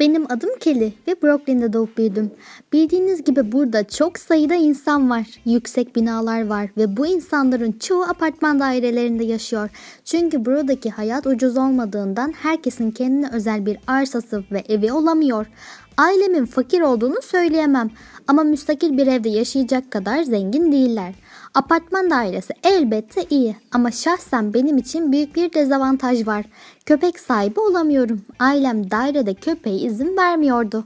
Benim adım Kelly ve Brooklyn'de doğup büyüdüm. Bildiğiniz gibi burada çok sayıda insan var. Yüksek binalar var ve bu insanların çoğu apartman dairelerinde yaşıyor. Çünkü buradaki hayat ucuz olmadığından herkesin kendine özel bir arsası ve evi olamıyor. Ailemin fakir olduğunu söyleyemem ama müstakil bir evde yaşayacak kadar zengin değiller. Apartman dairesi elbette iyi ama şahsen benim için büyük bir dezavantaj var. Köpek sahibi olamıyorum. Ailem dairede köpeğe izin vermiyordu.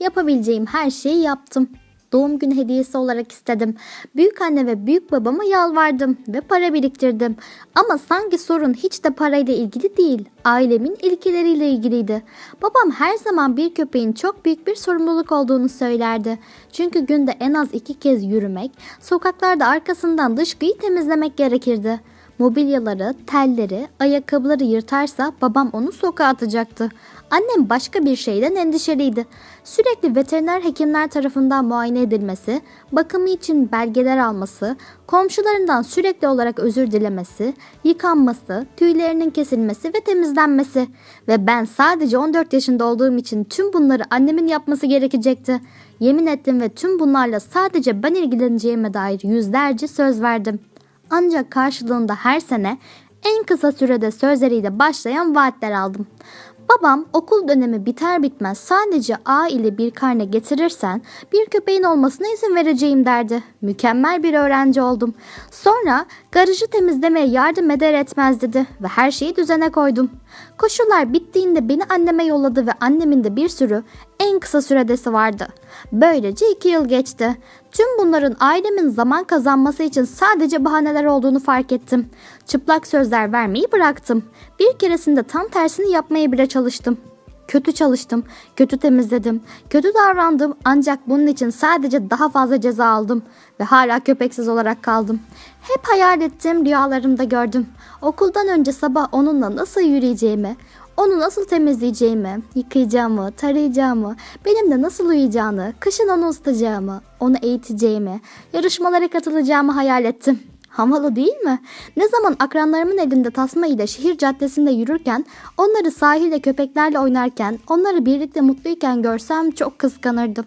Yapabileceğim her şeyi yaptım. Doğum günü hediyesi olarak istedim. Büyük anne ve büyük babama yalvardım ve para biriktirdim. Ama sanki sorun hiç de parayla ilgili değil. Ailemin ilkeleriyle ilgiliydi. Babam her zaman bir köpeğin çok büyük bir sorumluluk olduğunu söylerdi. Çünkü günde en az iki kez yürümek, sokaklarda arkasından dışkıyı temizlemek gerekirdi. Mobilyaları, telleri, ayakkabıları yırtarsa babam onu sokağa atacaktı. Annem başka bir şeyden endişeliydi. Sürekli veteriner hekimler tarafından muayene edilmesi, bakımı için belgeler alması, komşularından sürekli olarak özür dilemesi, yıkanması, tüylerinin kesilmesi ve temizlenmesi. Ve ben sadece 14 yaşında olduğum için tüm bunları annemin yapması gerekecekti. Yemin ettim ve tüm bunlarla sadece ben ilgileneceğime dair yüzlerce söz verdim. Ancak karşılığında her sene en kısa sürede sözleriyle başlayan vaatler aldım. Babam okul dönemi biter bitmez sadece A ile bir karne getirirsen bir köpeğin olmasına izin vereceğim derdi. Mükemmel bir öğrenci oldum. Sonra garajı temizlemeye yardım eder etmez dedi ve her şeyi düzene koydum. Koşullar bittiğinde beni anneme yolladı ve annemin de bir sürü en kısa süredesi vardı. Böylece iki yıl geçti. Tüm bunların ailemin zaman kazanması için sadece bahaneler olduğunu fark ettim. Çıplak sözler vermeyi bıraktım. Bir keresinde tam tersini yapmaya bile çalıştım. Kötü çalıştım, kötü temizledim, kötü davrandım ancak bunun için sadece daha fazla ceza aldım ve hala köpeksiz olarak kaldım. Hep hayal ettim, rüyalarımda gördüm. Okuldan önce sabah onunla nasıl yürüyeceğimi, onu nasıl temizleyeceğimi, yıkayacağımı, tarayacağımı, benimle nasıl uyuyacağını, kışın onu ısıtacağımı, onu eğiteceğimi, yarışmalara katılacağımı hayal ettim. Havalı değil mi? Ne zaman akranlarımın elinde tasma ile şehir caddesinde yürürken, onları sahilde köpeklerle oynarken, onları birlikte mutluyken görsem çok kıskanırdım.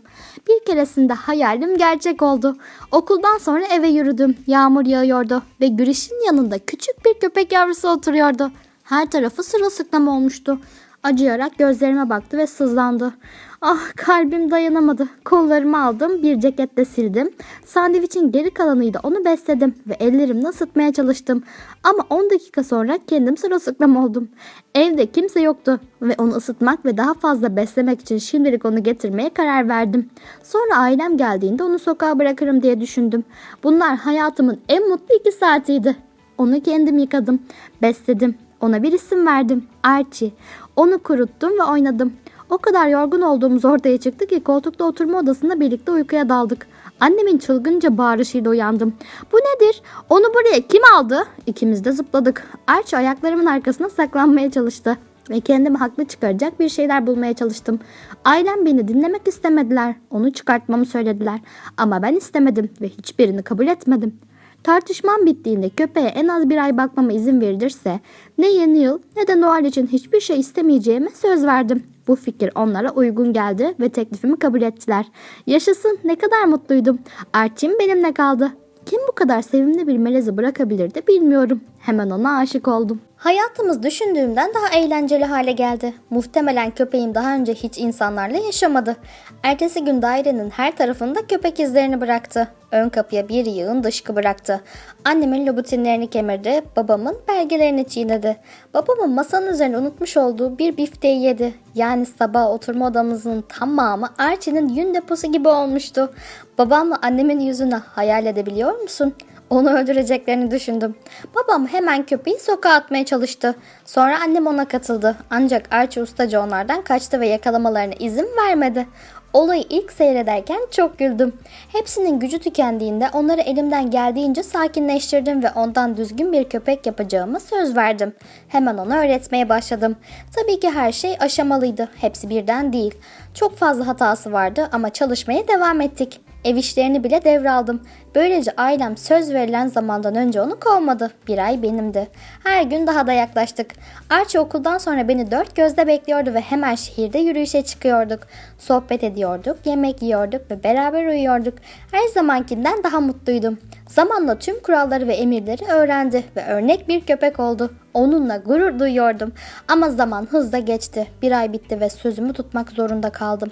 Bir keresinde hayalim gerçek oldu. Okuldan sonra eve yürüdüm. Yağmur yağıyordu ve güneşin yanında küçük bir köpek yavrusu oturuyordu. Her tarafı sırılsıklam olmuştu. Acıyarak gözlerime baktı ve sızlandı. Ah kalbim dayanamadı. Kollarımı aldım bir ceketle sildim. Sandviçin geri kalanıyla onu besledim ve ellerimle ısıtmaya çalıştım. Ama 10 dakika sonra kendim sırılsıklam oldum. Evde kimse yoktu ve onu ısıtmak ve daha fazla beslemek için şimdilik onu getirmeye karar verdim. Sonra ailem geldiğinde onu sokağa bırakırım diye düşündüm. Bunlar hayatımın en mutlu iki saatiydi. Onu kendim yıkadım, besledim. Ona bir isim verdim. Archie. Onu kuruttum ve oynadım. O kadar yorgun olduğumuz ortaya çıktı ki koltukta oturma odasında birlikte uykuya daldık. Annemin çılgınca bağırışıyla uyandım. Bu nedir? Onu buraya kim aldı? İkimiz de zıpladık. Archie ayaklarımın arkasına saklanmaya çalıştı. Ve kendimi haklı çıkaracak bir şeyler bulmaya çalıştım. Ailem beni dinlemek istemediler. Onu çıkartmamı söylediler. Ama ben istemedim ve hiçbirini kabul etmedim. Tartışmam bittiğinde köpeğe en az bir ay bakmama izin verilirse ne yeni yıl ne de Noel için hiçbir şey istemeyeceğime söz verdim. Bu fikir onlara uygun geldi ve teklifimi kabul ettiler. Yaşasın ne kadar mutluydum. Archie'm benimle kaldı. Kim bu kadar sevimli bir melezi bırakabilirdi bilmiyorum. Hemen ona aşık oldum. Hayatımız düşündüğümden daha eğlenceli hale geldi. Muhtemelen köpeğim daha önce hiç insanlarla yaşamadı. Ertesi gün dairenin her tarafında köpek izlerini bıraktı. Ön kapıya bir yığın dışkı bıraktı. Annemin lobutinlerini kemirdi, babamın belgelerini çiğnedi. Babamın masanın üzerine unutmuş olduğu bir bifteyi yedi. Yani sabah oturma odamızın tamamı Archie'nin yün deposu gibi olmuştu. Babamla annemin yüzünü hayal edebiliyor musun? Onu öldüreceklerini düşündüm. Babam hemen köpeği sokağa atmaya çalıştı. Sonra annem ona katıldı. Ancak Archie ustaca onlardan kaçtı ve yakalamalarına izin vermedi. Olayı ilk seyrederken çok güldüm. Hepsinin gücü tükendiğinde onları elimden geldiğince sakinleştirdim ve ondan düzgün bir köpek yapacağıma söz verdim. Hemen ona öğretmeye başladım. Tabii ki her şey aşamalıydı. Hepsi birden değil. Çok fazla hatası vardı ama çalışmaya devam ettik. Ev işlerini bile devraldım. Böylece ailem söz verilen zamandan önce onu kovmadı. Bir ay benimdi. Her gün daha da yaklaştık. Archie okuldan sonra beni dört gözle bekliyordu ve hemen şehirde yürüyüşe çıkıyorduk. Sohbet ediyorduk, yemek yiyorduk ve beraber uyuyorduk. Her zamankinden daha mutluydum. Zamanla tüm kuralları ve emirleri öğrendi ve örnek bir köpek oldu. Onunla gurur duyuyordum. Ama zaman hızla geçti. Bir ay bitti ve sözümü tutmak zorunda kaldım.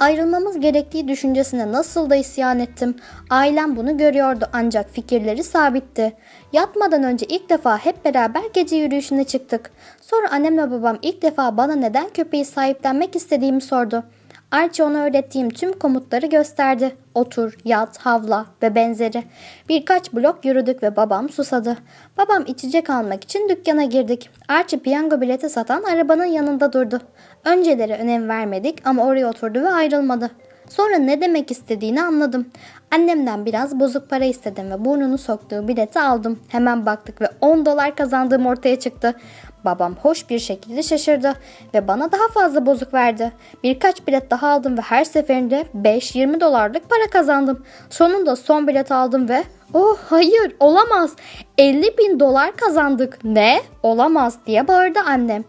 Ayrılmamız gerektiği düşüncesine nasıl da isyan ettim. Ailem bunu görüyordu ancak fikirleri sabitti. Yatmadan önce ilk defa hep beraber gece yürüyüşüne çıktık. Sonra annemle babam ilk defa bana neden köpeği sahiplenmek istediğimi sordu. Archie ona öğrettiğim tüm komutları gösterdi. Otur, yat, havla ve benzeri. Birkaç blok yürüdük ve babam susadı. Babam içecek almak için dükkana girdik. Archie piyango bileti satan arabanın yanında durdu. Önceleri önem vermedik ama oraya oturdu ve ayrılmadı. Sonra ne demek istediğini anladım. Annemden biraz bozuk para istedim ve burnunu soktuğu bileti aldım. Hemen baktık ve 10 dolar kazandığım ortaya çıktı. Babam hoş bir şekilde şaşırdı ve bana daha fazla bozuk verdi. Birkaç bilet daha aldım ve her seferinde 5-20 dolarlık para kazandım. Sonunda son bilet aldım ve Oh hayır olamaz 50 bin dolar kazandık. Ne? Olamaz diye bağırdı annem.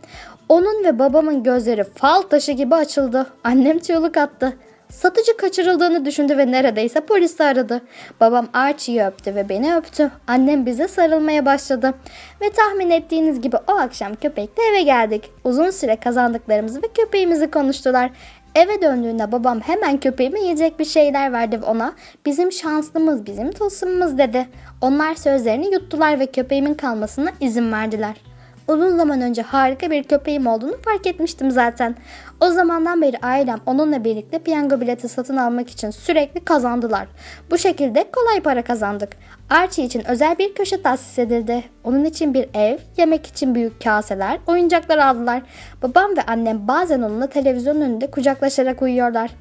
Onun ve babamın gözleri fal taşı gibi açıldı. Annem çığlık attı. Satıcı kaçırıldığını düşündü ve neredeyse polisi aradı. Babam Archie'yi öptü ve beni öptü. Annem bize sarılmaya başladı. Ve tahmin ettiğiniz gibi o akşam köpekle eve geldik. Uzun süre kazandıklarımızı ve köpeğimizi konuştular. Eve döndüğünde babam hemen köpeğime yiyecek bir şeyler verdi ve ona bizim şanslımız, bizim tılsımımız dedi. Onlar sözlerini yuttular ve köpeğimin kalmasına izin verdiler. Uzun zaman önce harika bir köpeğim olduğunu fark etmiştim zaten. O zamandan beri ailem onunla birlikte piyango bileti satın almak için sürekli kazandılar. Bu şekilde kolay para kazandık. Archie için özel bir köşe tahsis edildi. Onun için bir ev, yemek için büyük kaseler, oyuncaklar aldılar. Babam ve annem bazen onunla televizyonun önünde kucaklaşarak uyuyorlar.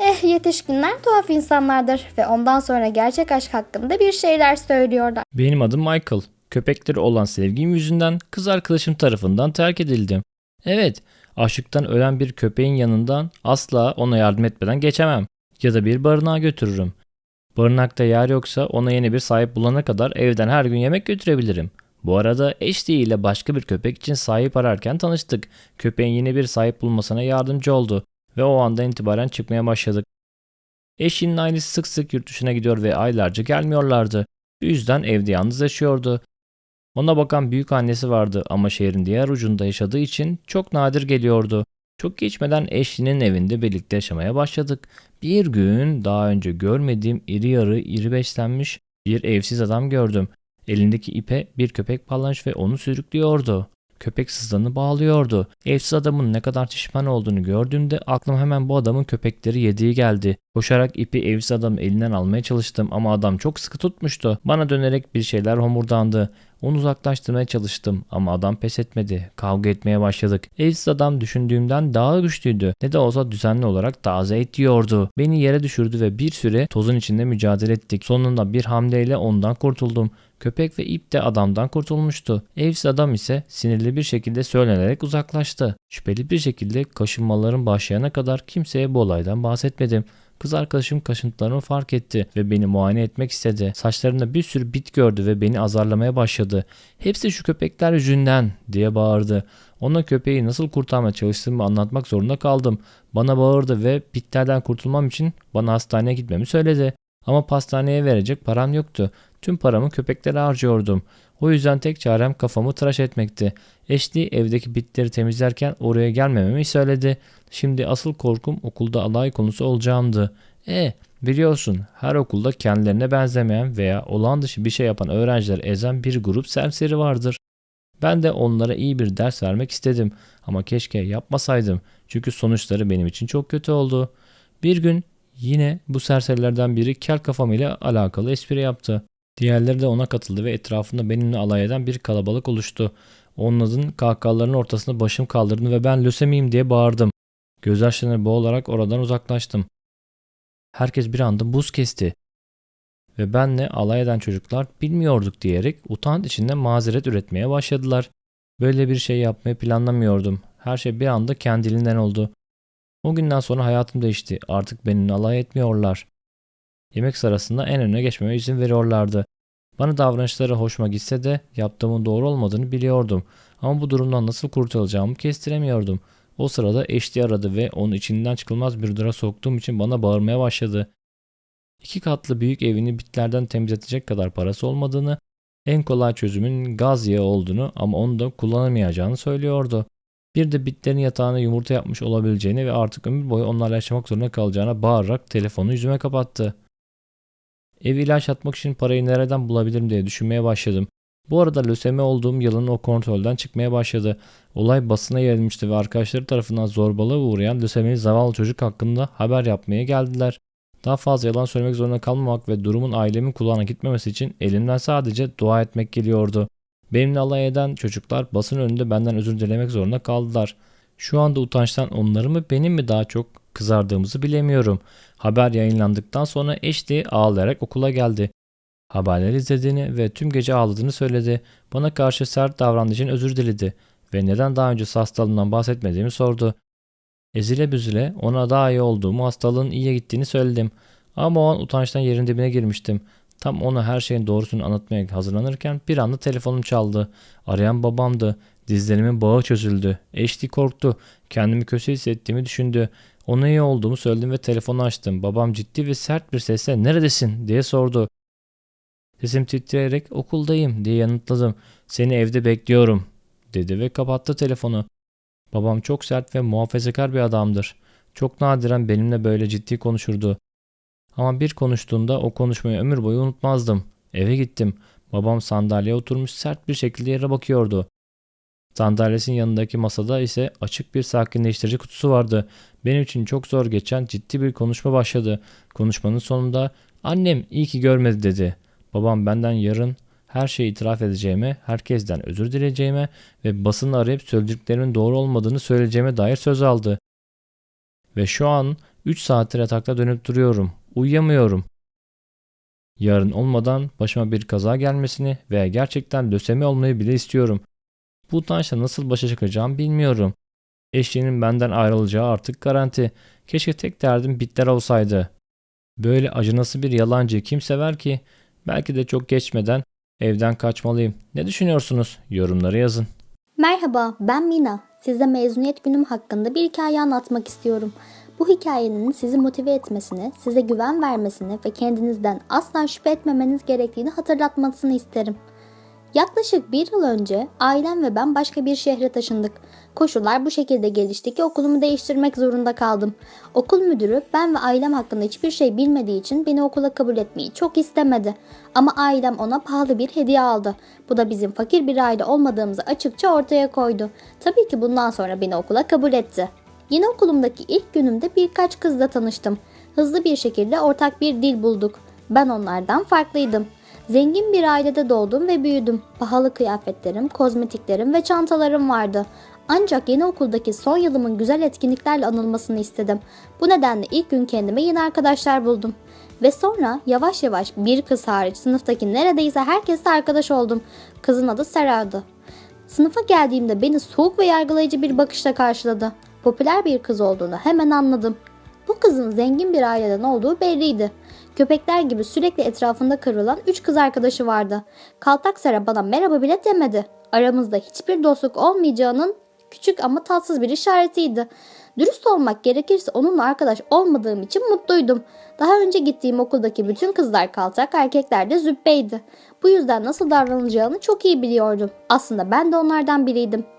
Eh yetişkinler tuhaf insanlardır ve ondan sonra gerçek aşk hakkında bir şeyler söylüyorlar. Benim adım Michael. Köpekleri olan sevgim yüzünden kız arkadaşım tarafından terk edildim. Evet, açlıktan ölen bir köpeğin yanından asla ona yardım etmeden geçemem. Ya da bir barınağa götürürüm. Barınakta yer yoksa ona yeni bir sahip bulana kadar evden her gün yemek götürebilirim. Bu arada Ashley ile başka bir köpek için sahip ararken tanıştık. Köpeğin yeni bir sahip bulmasına yardımcı oldu ve o andan itibaren çıkmaya başladık. Eşinin ailesi sık sık yurt dışına gidiyor ve aylarca gelmiyorlardı. Bu yüzden evde yalnız yaşıyordu. Ona bakan büyük annesi vardı ama şehrin diğer ucunda yaşadığı için çok nadir geliyordu. Çok geçmeden Ashley'nin evinde birlikte yaşamaya başladık. Bir gün daha önce görmediğim iri yarı iri beslenmiş bir evsiz adam gördüm. Elindeki ipe bir köpek bağlamış ve onu sürüklüyordu. Köpek sızlarını bağlıyordu. Evsiz adamın ne kadar şişman olduğunu gördüğümde aklıma hemen bu adamın köpekleri yediği geldi. Koşarak ipi evsiz adamın elinden almaya çalıştım ama adam çok sıkı tutmuştu. Bana dönerek bir şeyler homurdandı. Onu uzaklaştırmaya çalıştım ama adam pes etmedi. Kavga etmeye başladık. Evsiz adam düşündüğümden daha güçlüydü. Ne de olsa düzenli olarak taze et yiyordu. Beni yere düşürdü ve bir süre tozun içinde mücadele ettik. Sonunda bir hamleyle ondan kurtuldum. Köpek ve ip de adamdan kurtulmuştu. Evsiz adam ise sinirli bir şekilde söylenerek uzaklaştı. Şüpheli bir şekilde kaşınmaların başlayana kadar kimseye bu olaydan bahsetmedim. Kız arkadaşım kaşıntılarımı fark etti ve beni muayene etmek istedi. Saçlarında bir sürü bit gördü ve beni azarlamaya başladı. Hepsi şu köpekler yüzünden diye bağırdı. Ona köpeği nasıl kurtarmaya çalıştığımı anlatmak zorunda kaldım. Bana bağırdı ve bitlerden kurtulmam için bana hastaneye gitmemi söyledi. Ama pastaneye verecek param yoktu. Tüm paramı köpeklere harcıyordum. O yüzden tek çarem kafamı tıraş etmekti. Eşli evdeki bitleri temizlerken oraya gelmememi söyledi. Şimdi asıl korkum okulda alay konusu olacağımdı. E biliyorsun her okulda kendilerine benzemeyen veya olağan dışı bir şey yapan öğrenciler ezen bir grup serseri vardır. Ben de onlara iyi bir ders vermek istedim ama keşke yapmasaydım çünkü sonuçları benim için çok kötü oldu. Bir gün yine bu serserilerden biri kel kafam ile alakalı espri yaptı. Diğerleri de ona katıldı ve etrafında benimle alay eden bir kalabalık oluştu. Onların kahkahalarının ortasında başım kaldırdım ve ben lösemiyim diye bağırdım. Gözyaşlarını boğularak oradan uzaklaştım. Herkes bir anda buz kesti. Ve benle alay eden çocuklar bilmiyorduk diyerek utanç içinde mazeret üretmeye başladılar. Böyle bir şey yapmayı planlamıyordum. Her şey bir anda kendiliğinden oldu. O günden sonra hayatım değişti. Artık benimle alay etmiyorlar. Yemek sırasında en öne geçmeme izin veriyorlardı. Bana davranışları hoşuma gitse de yaptığımın doğru olmadığını biliyordum. Ama bu durumdan nasıl kurtulacağımı kestiremiyordum. O sırada eşli aradı ve onu içinden çıkılmaz bir dura soktuğum için bana bağırmaya başladı. İki katlı büyük evini bitlerden temizletecek kadar parası olmadığını, en kolay çözümün gaz yağı olduğunu ama onu da kullanamayacağını söylüyordu. Bir de bitlerin yatağına yumurta yapmış olabileceğini ve artık ömür boyu onlarla yaşamak zorunda kalacağına bağırarak telefonu yüzüme kapattı. Ev ilaç atmak için parayı nereden bulabilirim diye düşünmeye başladım. Bu arada lösemi olduğum yılın o kontrolden çıkmaya başladı. Olay basına yayılmıştı ve arkadaşları tarafından zorbalığa uğrayan lösemili zavallı çocuk hakkında haber yapmaya geldiler. Daha fazla yalan söylemek zorunda kalmamak ve durumun ailemin kulağına gitmemesi için elimden sadece dua etmek geliyordu. Benimle alay eden çocuklar basın önünde benden özür dilemek zorunda kaldılar. Şu anda utançtan onları mı benim mi daha çok kızardığımızı bilemiyorum. Haber yayınlandıktan sonra eşli ağlayarak okula geldi. Haberleri izlediğini ve tüm gece ağladığını söyledi. Bana karşı sert davrandığı için özür diledi ve neden daha önce hastalığından bahsetmediğimi sordu. Ezile büzüle ona daha iyi olduğumu, hastalığın iyiye gittiğini söyledim. Ama o an utançtan yerin dibine girmiştim. Tam ona her şeyin doğrusunu anlatmaya hazırlanırken bir anda telefonum çaldı. Arayan babamdı. Dizlerimin bağı çözüldü. Eşli korktu. Kendimi kötü hissettiğimi düşündü. Ona iyi olduğumu söyledim ve telefonu açtım. Babam ciddi ve sert bir sesle neredesin diye sordu. Sesim titreyerek okuldayım diye yanıtladım. Seni evde bekliyorum dedi ve kapattı telefonu. Babam çok sert ve muhafazakar bir adamdır. Çok nadiren benimle böyle ciddi konuşurdu. Ama bir konuştuğunda o konuşmayı ömür boyu unutmazdım. Eve gittim. Babam sandalyeye oturmuş sert bir şekilde yere bakıyordu. Sandalyesinin yanındaki masada ise açık bir sakinleştirici kutusu vardı. Benim için çok zor geçen ciddi bir konuşma başladı. Konuşmanın sonunda annem iyi ki görmedi dedi. Babam benden yarın her şeyi itiraf edeceğime, herkesten özür dileyeceğime ve basını arayıp söylediklerimin doğru olmadığını söyleyeceğime dair söz aldı. Ve şu an 3 saattir yatakta dönüp duruyorum. Uyuyamıyorum. Yarın olmadan başıma bir kaza gelmesini veya gerçekten lösemi olmayı bile istiyorum. Bu utançla nasıl başa çıkacağım bilmiyorum. Eşliğinin benden ayrılacağı artık garanti. Keşke tek derdim bitler olsaydı. Böyle acınası bir yalancıyı kim sever ki? Belki de çok geçmeden evden kaçmalıyım. Ne düşünüyorsunuz? Yorumlara yazın. Merhaba, ben Mina. Size mezuniyet günüm hakkında bir hikaye anlatmak istiyorum. Bu hikayenin sizi motive etmesini, size güven vermesini ve kendinizden asla şüphe etmemeniz gerektiğini hatırlatmasını isterim. Yaklaşık bir yıl önce ailem ve ben başka bir şehre taşındık. Koşullar bu şekilde gelişti ki okulumu değiştirmek zorunda kaldım. Okul müdürü ben ve ailem hakkında hiçbir şey bilmediği için beni okula kabul etmeyi çok istemedi. Ama ailem ona pahalı bir hediye aldı. Bu da bizim fakir bir aile olmadığımızı açıkça ortaya koydu. Tabii ki bundan sonra beni okula kabul etti. Yeni okulumdaki ilk günümde birkaç kızla tanıştım. Hızlı bir şekilde ortak bir dil bulduk. Ben onlardan farklıydım. Zengin bir ailede doğdum ve büyüdüm. Pahalı kıyafetlerim, kozmetiklerim ve çantalarım vardı. Ancak yeni okuldaki son yılımın güzel etkinliklerle anılmasını istedim. Bu nedenle ilk gün kendime yeni arkadaşlar buldum. Ve sonra yavaş yavaş bir kız hariç sınıftaki neredeyse herkesle arkadaş oldum. Kızın adı Sera'dı. Sınıfa geldiğimde beni soğuk ve yargılayıcı bir bakışla karşıladı. Popüler bir kız olduğunu hemen anladım. Bu kızın zengin bir aileden olduğu belliydi. Köpekler gibi sürekli etrafında kırılan üç kız arkadaşı vardı. Kaltak Sera bana merhaba bile demedi. Aramızda hiçbir dostluk olmayacağının küçük ama tatsız bir işaretiydi. Dürüst olmak gerekirse onunla arkadaş olmadığım için mutluydum. Daha önce gittiğim okuldaki bütün kızlar kaltak, erkekler de züppeydi. Bu yüzden nasıl davranılacağını çok iyi biliyordum. Aslında ben de onlardan biriydim.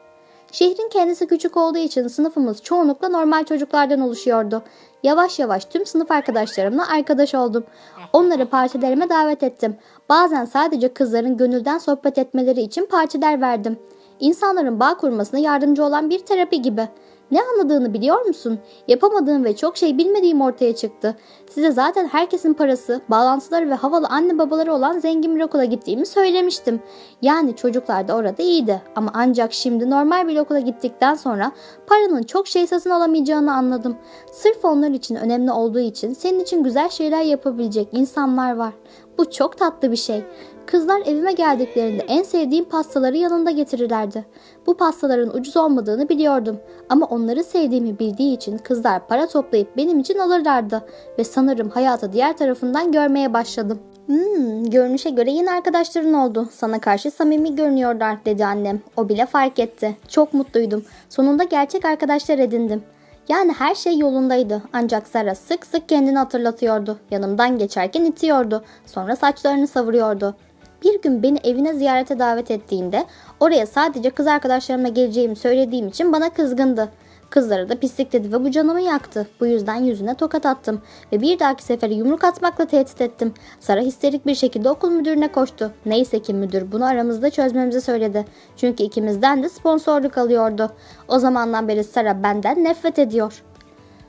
Şehrin kendisi küçük olduğu için sınıfımız çoğunlukla normal çocuklardan oluşuyordu. Yavaş yavaş tüm sınıf arkadaşlarımla arkadaş oldum. Onları partilerime davet ettim. Bazen sadece kızların gönülden sohbet etmeleri için partiler verdim. İnsanların bağ kurmasına yardımcı olan bir terapi gibi. Ne anladığını biliyor musun? Yapamadığım ve çok şey bilmediğim ortaya çıktı. Size zaten herkesin parası, bağlantıları ve havalı anne babaları olan zengin bir okula gittiğimi söylemiştim. Yani çocuklar da orada iyiydi. Ama ancak şimdi normal bir okula gittikten sonra paranın çok şey satın alamayacağını anladım. Sırf onlar için önemli olduğu için senin için güzel şeyler yapabilecek insanlar var. Bu çok tatlı bir şey. Kızlar evime geldiklerinde en sevdiğim pastaları yanında getirirlerdi. Bu pastaların ucuz olmadığını biliyordum. Ama onları sevdiğimi bildiği için kızlar para toplayıp benim için alırlardı. Ve sanırım hayatı diğer tarafından görmeye başladım. Hmm, görünüşe göre yeni arkadaşların oldu. Sana karşı samimi görünüyorlar dedi annem. O bile fark etti. Çok mutluydum. Sonunda gerçek arkadaşlar edindim. Yani her şey yolundaydı. Ancak Sara sık sık kendini hatırlatıyordu. Yanımdan geçerken itiyordu. Sonra saçlarını savuruyordu. Bir gün beni evine ziyarete davet ettiğinde oraya sadece kız arkadaşlarımla geleceğimi söylediğim için bana kızgındı. Kızlara da pislik dedi ve bu canımı yaktı. Bu yüzden yüzüne tokat attım ve bir dahaki sefere yumruk atmakla tehdit ettim. Sara histerik bir şekilde okul müdürüne koştu. Neyse ki müdür bunu aramızda çözmemizi söyledi. Çünkü ikimizden de sponsorluk alıyordu. O zamandan beri Sara benden nefret ediyor.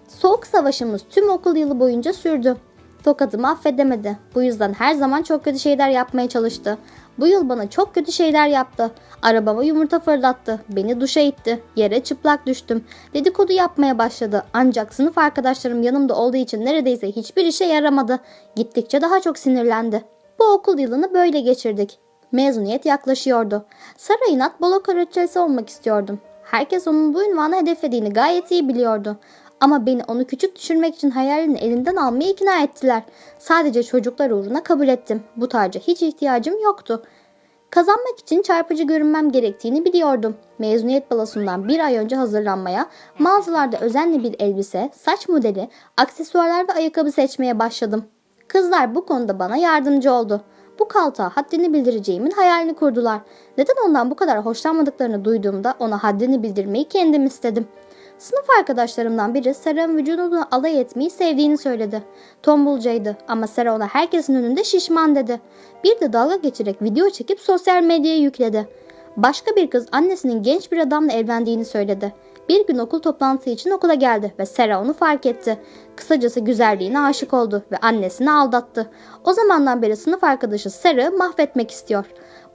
Soğuk savaşımız tüm okul yılı boyunca sürdü. Tokatımı affedemedi. Bu yüzden her zaman çok kötü şeyler yapmaya çalıştı. Bu yıl bana çok kötü şeyler yaptı. Arabama yumurta fırlattı. Beni duşa itti. Yere çıplak düştüm. Dedikodu yapmaya başladı. Ancak sınıf arkadaşlarım yanımda olduğu için neredeyse hiçbir işe yaramadı. Gittikçe daha çok sinirlendi. Bu okul yılını böyle geçirdik. Mezuniyet yaklaşıyordu. Sara inat balo kraliçesi olmak istiyordum. Herkes onun bu ünvanı hedeflediğini gayet iyi biliyordu. Ama beni onu küçük düşürmek için hayalini elinden almaya ikna ettiler. Sadece çocuklar uğruna kabul ettim. Bu taca hiç ihtiyacım yoktu. Kazanmak için çarpıcı görünmem gerektiğini biliyordum. Mezuniyet balosundan bir ay önce hazırlanmaya, mağazalarda özenli bir elbise, saç modeli, aksesuarlar ve ayakkabı seçmeye başladım. Kızlar bu konuda bana yardımcı oldu. Bu kaltağa haddini bildireceğimin hayalini kurdular. Neden ondan bu kadar hoşlanmadıklarını duyduğumda ona haddini bildirmeyi kendim istedim. Sınıf arkadaşlarımdan biri Sara'nın vücudunu alay etmeyi sevdiğini söyledi. Tombulcaydı ama Sara ona herkesin önünde şişman dedi. Bir de dalga geçerek video çekip sosyal medyaya yükledi. Başka bir kız annesinin genç bir adamla evlendiğini söyledi. Bir gün okul toplantısı için okula geldi ve Sera onu fark etti. Kısacası güzelliğine aşık oldu ve annesini aldattı. O zamandan beri sınıf arkadaşı Sara'yı mahvetmek istiyor.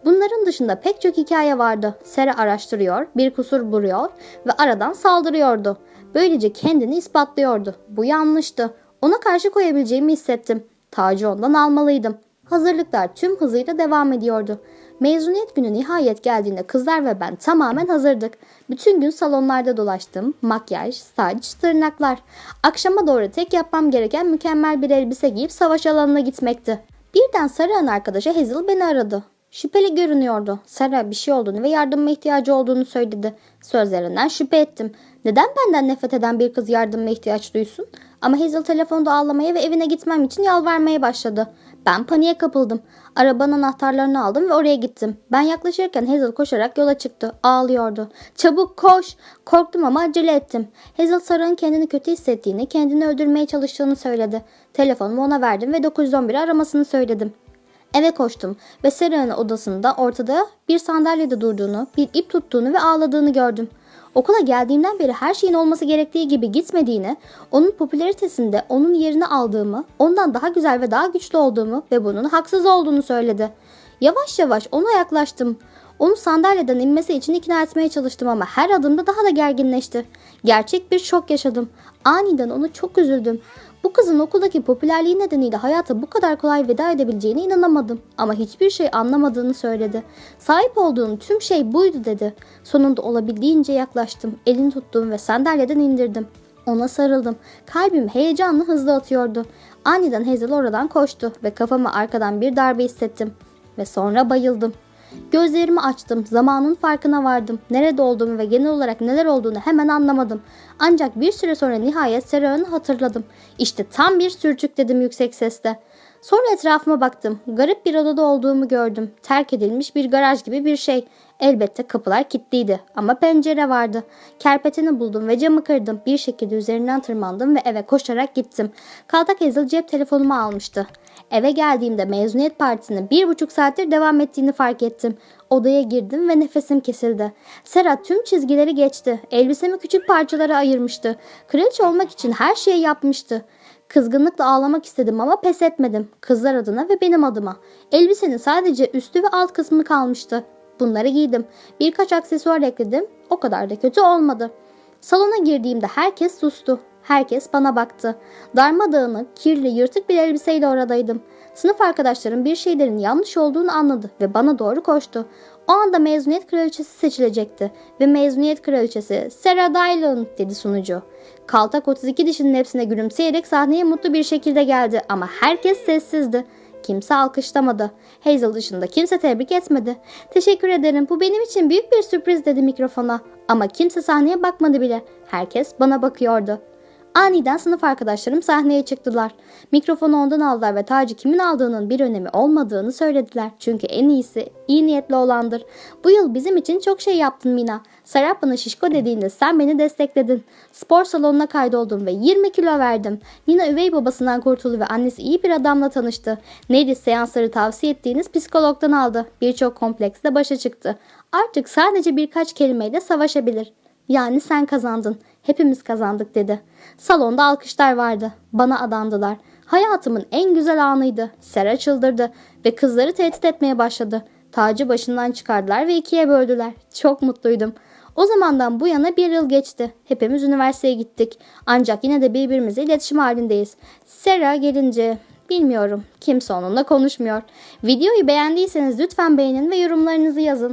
Bunların dışında pek çok hikaye vardı. Sera araştırıyor, bir kusur buluyor ve aradan saldırıyordu. Böylece kendini ispatlıyordu. Bu yanlıştı. Ona karşı koyabileceğimi hissettim. Tacı ondan almalıydım. Hazırlıklar tüm hızıyla devam ediyordu. Mezuniyet günü nihayet geldiğinde kızlar ve ben tamamen hazırdık. Bütün gün salonlarda dolaştım. Makyaj, saç, tırnaklar. Akşama doğru tek yapmam gereken mükemmel bir elbise giyip savaş alanına gitmekti. Birden Sarah'ın arkadaşı Hazel beni aradı. Şüpheli görünüyordu. Sara bir şey olduğunu ve yardıma ihtiyacı olduğunu söyledi. Sözlerinden şüphe ettim. Neden benden nefret eden bir kız yardıma ihtiyaç duysun? Ama Hazel telefonda ağlamaya ve evine gitmem için yalvarmaya başladı. Ben paniğe kapıldım. Arabanın anahtarlarını aldım ve oraya gittim. Ben yaklaşırken Hazel koşarak yola çıktı. Ağlıyordu. Çabuk koş. Korktum ama acele ettim. Hazel Sarah'ın kendini kötü hissettiğini, kendini öldürmeye çalıştığını söyledi. Telefonumu ona verdim ve 911'i aramasını söyledim. Eve koştum ve Sarah'ın odasında ortada bir sandalyede durduğunu, bir ip tuttuğunu ve ağladığını gördüm. Okula geldiğimden beri her şeyin olması gerektiği gibi gitmediğini, onun popülaritesinde onun yerini aldığımı, ondan daha güzel ve daha güçlü olduğumu ve bunun haksız olduğunu söyledi. Yavaş yavaş ona yaklaştım. Onu sandalyeden inmesi için ikna etmeye çalıştım ama her adımda daha da gerginleşti. Gerçek bir şok yaşadım. Aniden ona çok üzüldüm. Bu kızın okuldaki popülerliği nedeniyle hayata bu kadar kolay veda edebileceğine inanamadım. Ama hiçbir şey anlamadığını söyledi. Sahip olduğum tüm şey buydu dedi. Sonunda olabildiğince yaklaştım. Elini tuttum ve sandalyeden indirdim. Ona sarıldım. Kalbim heyecanlı hızlı atıyordu. Aniden Hazel oradan koştu ve kafama arkadan bir darbe hissettim. Ve sonra bayıldım. Gözlerimi açtım, zamanın farkına vardım. Nerede olduğumu ve genel olarak neler olduğunu hemen anlamadım. Ancak bir süre sonra nihayet Sera'nı hatırladım. İşte tam bir sürçük dedim yüksek sesle. Sonra etrafıma baktım. Garip bir odada olduğumu gördüm. Terk edilmiş bir garaj gibi bir şey. Elbette kapılar kilitliydi ama pencere vardı. Kerpeteni buldum ve camı kırdım. Bir şekilde üzerinden tırmandım ve eve koşarak gittim. Kaltak Hazel cep telefonumu almıştı. Eve geldiğimde mezuniyet partisinin bir buçuk saattir devam ettiğini fark ettim. Odaya girdim ve nefesim kesildi. Sera tüm çizgileri geçti. Elbisemi küçük parçalara ayırmıştı. Kraliçe olmak için her şeyi yapmıştı. Kızgınlıkla ağlamak istedim ama pes etmedim. Kızlar adına ve benim adıma. Elbisenin sadece üstü ve alt kısmı kalmıştı. Bunları giydim. Birkaç aksesuar ekledim. O kadar da kötü olmadı. Salona girdiğimde herkes sustu. Herkes bana baktı. Darmadağınık, kirli, yırtık bir elbiseyle oradaydım. Sınıf arkadaşlarım bir şeylerin yanlış olduğunu anladı ve bana doğru koştu. O anda mezuniyet kraliçesi seçilecekti ve mezuniyet kraliçesi Sarah Dillon dedi sunucu. Kaltak 32 dişinin hepsine gülümseyerek sahneye mutlu bir şekilde geldi ama herkes sessizdi. Kimse alkışlamadı. Hazel dışında kimse tebrik etmedi. Teşekkür ederim bu benim için büyük bir sürpriz dedi mikrofona. Ama kimse sahneye bakmadı bile. Herkes bana bakıyordu. Aniden sınıf arkadaşlarım sahneye çıktılar. Mikrofonu ondan aldılar ve tacı kimin aldığının bir önemi olmadığını söylediler. Çünkü en iyisi iyi niyetli olandır. Bu yıl bizim için çok şey yaptın Mina. Serap bana şişko dediğinde sen beni destekledin. Spor salonuna kaydoldum ve 20 kilo verdim. Nina üvey babasından kurtuldu ve annesi iyi bir adamla tanıştı. Neydi seansları tavsiye ettiğiniz psikologdan aldı. Birçok kompleksle başa çıktı. Artık sadece birkaç kelimeyle savaşabilir. Yani sen kazandın. Hepimiz kazandık dedi. Salonda alkışlar vardı. Bana adandılar. Hayatımın en güzel anıydı. Sera çıldırdı ve kızları tehdit etmeye başladı. Tacı başından çıkardılar ve ikiye böldüler. Çok mutluydum. O zamandan bu yana bir yıl geçti. Hepimiz üniversiteye gittik. Ancak yine de birbirimizle iletişim halindeyiz. Sera gelince bilmiyorum. Kimse onunla konuşmuyor. Videoyu beğendiyseniz lütfen beğenin ve yorumlarınızı yazın.